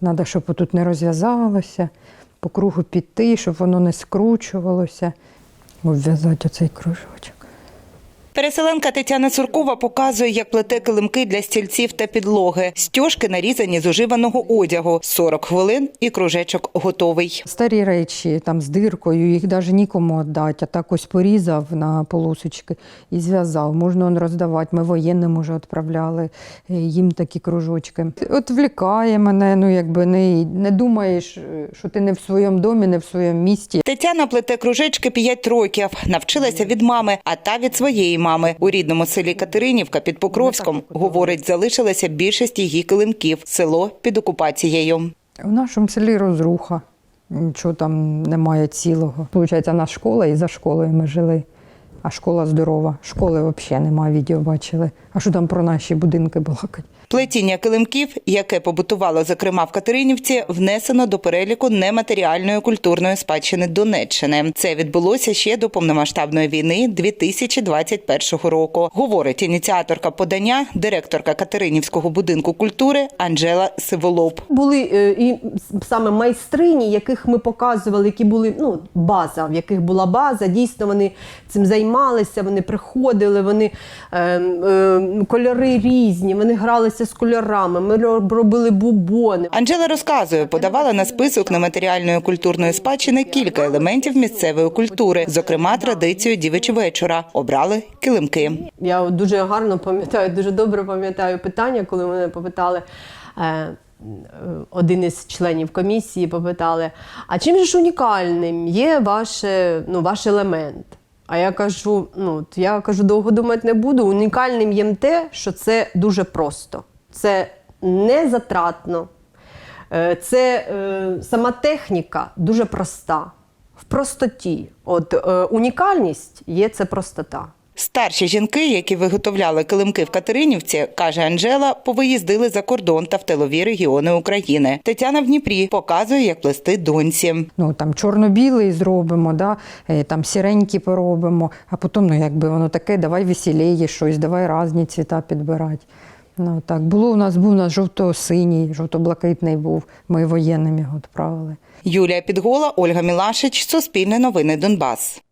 Треба, щоб тут не розв'язалося, по кругу піти, щоб воно не скручувалося. Обв'язати оцей кружочок. Переселенка Тетяна Цуркова показує, як плете килимки для стільців та підлоги. Стьожки нарізані з уживаного одягу. 40 хвилин і кружечок готовий. Старі речі там з диркою, їх навіть нікому віддати, а так ось порізав на полосочки і зв'язав. Можна он роздавати. Ми воєнним уже відправляли е, їм такі кружочки. От влікає мене, ну якби не, не думаєш, е, що ти не в своєму домі, не в своєму місті. Тетяна плете кружечки 5 років. Навчилася від мами, а та від своєї мами. У рідному селі Катеринівка під Покровськом, говорить, залишилася більшість її килимків. Село під окупацією. В нашому селі розруха. Нічого там немає цілого. Получається, нас школа, і за школою ми жили. А школа здорова. Школи взагалі немає, відео бачили. А що там про наші будинки балакать? Плетіння килимків, яке побутувало, зокрема в Катеринівці, внесено до переліку нематеріальної культурної спадщини Донеччини. Це відбулося ще до повномасштабної війни 2021 року. Говорить ініціаторка подання, директорка Катеринівського будинку культури Анжела Сиволоп. Були е, і саме майстрині, яких ми показували, які були ну, база, в яких була база. Дійсно, вони цим займалися, вони приходили, вони е, е, кольори різні, вони гралися з кольорами, ми робили бубони. Анжела розказує, подавала на список нематеріальної культурної спадщини кілька елементів місцевої культури, зокрема традицію дівичі вечора. Обрали килимки. Я дуже гарно пам'ятаю, дуже добре пам'ятаю питання, коли мене попитали. е, Один із членів комісії попитали: а чим же ж унікальним є ваше, ну, ваш елемент? А я кажу: ну, от я кажу, довго думати не буду. Унікальним є те, що це дуже просто. Це не затратно. Е, Це е, сама техніка дуже проста, в простоті. От е, унікальність є це простота. Старші жінки, які виготовляли килимки в Катеринівці, каже Анжела, повиїздили за кордон та в тилові регіони України. Тетяна в Дніпрі показує, як плести доньці. Ну там чорно-білий зробимо, да? е, там сіренькі поробимо, а потім, ну якби воно таке, давай веселіє щось, давай різні цвіта підбирати. Ну так, було у нас був у нас жовто-синій, жовто-блакитний був. Ми воєнним його відправили. Юлія Підгола, Ольга Мілашич, Суспільне новини Донбас.